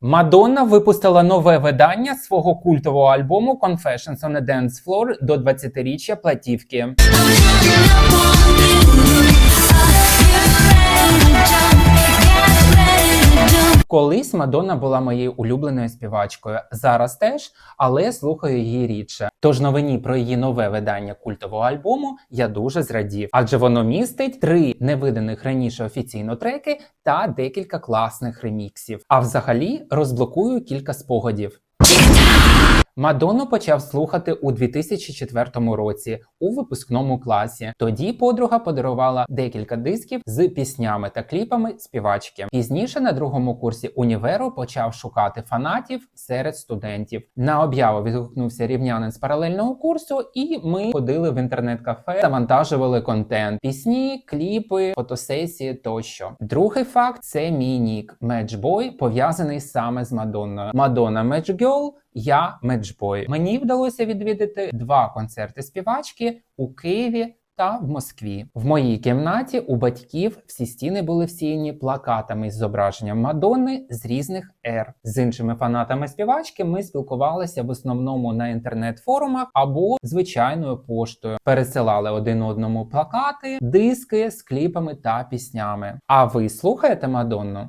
Мадонна випустила нове видання свого культового альбому Confessions on a Dance Floor до 20-річчя платівки. Колись Мадонна була моєю улюбленою співачкою. Зараз теж, але слухаю її рідше. Тож новині про її нове видання культового альбому я дуже зрадів, адже воно містить три невиданих раніше офіційно треки та декілька класних реміксів. А взагалі розблокую кілька спогадів. Мадонну почав слухати у 2004 році у випускному класі. Тоді подруга подарувала декілька дисків з піснями та кліпами співачки. Пізніше на другому курсі універу почав шукати фанатів серед студентів. На об'яву відгукнувся рівнянин з паралельного курсу, і ми ходили в інтернет-кафе, завантажували контент, пісні, кліпи, фотосесії тощо. Другий факт це мій нік Matchboy, пов'язаний саме з Мадонною. Мадонна Matchgirl, я Matchboy. Мені вдалося відвідати два концерти співачки у Києві. Та в Москві в моїй кімнаті у батьків всі стіни були всіяні плакатами з зображенням Мадонни з різних ер. З іншими фанатами співачки ми спілкувалися в основному на інтернет-форумах або звичайною поштою. Пересилали один одному плакати, диски з кліпами та піснями. А ви слухаєте Мадонну?